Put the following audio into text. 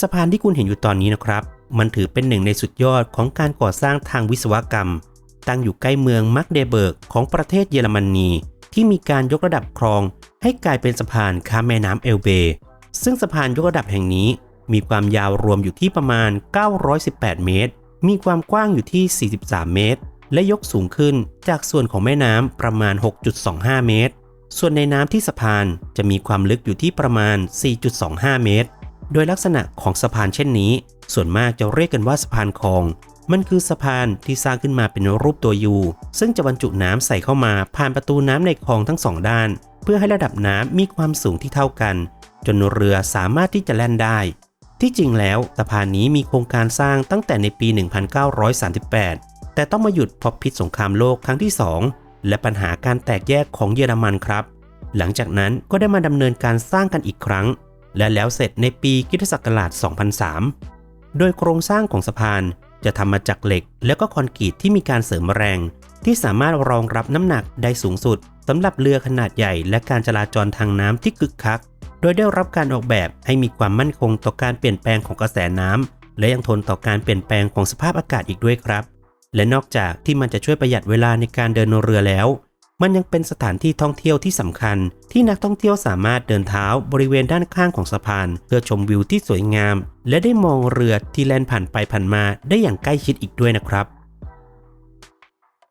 สะพานที่คุณเห็นอยู่ตอนนี้นะครับ มันถือเป็นหนึ่งในสุดยอดของการก่อสร้างทางวิศวกรรม ตั้งอยู่ใกล้เมืองมักเดเบิร์กของประเทศเยอรมนี ที่มีการยกระดับคลอง ให้กลายเป็นสะพานข้ามแม่น้ำเอลเบ ซึ่งสะพานยกระดับแห่งนี้ มีความยาวรวมอยู่ที่ประมาณ 918 เมตร มีความกว้างอยู่ที่ 43 เมตร และยกสูงขึ้นจากส่วนของแม่น้ำประมาณ 6.25 เมตร ส่วนในน้ำที่สะพานจะมีความลึกอยู่ที่ประมาณ 4.25 เมตร โดยลักษณะของสะพานเช่นนี้ ส่วนมากจะเรียกกันว่าสะพานคลอง มันคือสะพานที่สร้างขึ้นมาเป็นรูปตัวยูซึ่งจะบรรจุน้ำใส่เข้ามาผ่านประตูน้ำในคลองทั้งสองด้าน เพื่อให้ระดับน้ำมีความสูงที่เท่ากัน จนเรือสามารถที่จะแล่นได้ ที่จริงแล้วสะพานนี้มีโครงการสร้างตั้งแต่ในปี 1938 แต่ต้องมาหยุดเพราะพิษสงครามโลกครั้งที่ 2 และปัญหาการแตกแยกของเยอรมันครับ หลังจากนั้นก็ได้มาดำเนินการสร้างกันอีกครั้ง และแล้วเสร็จในปีคิศักราช 2003 โดยโครงสร้างของสะพานจะทำมาจากเหล็ก และก็คอนกรีตที่มีการเสริมแรง ที่สามารถรองรับน้ำหนักได้สูงสุดสำหรับเรือขนาดใหญ่และการจราจรทางน้ำที่คึกคัก โดยได้รับการออกแบบให้มีความมั่นคงต่อการเปลี่ยนแปลงของกระแสน้ำและยังทนต่อการเปลี่ยนแปลงของสภาพอากาศอีกด้วยครับ และนอกจากที่มันจะช่วยประหยัดเวลาในการเดินเรือแล้ว มันยังเป็นสถานที่ท่องเที่ยวที่สำคัญ ที่นักท่องเที่ยวสามารถเดินเท้าบริเวณด้านข้างของสะพาน เพื่อชมวิวที่สวยงาม และได้มองเรือที่แล่นผ่านไปผ่านมาได้อย่างใกล้ชิดอีกด้วยนะครับ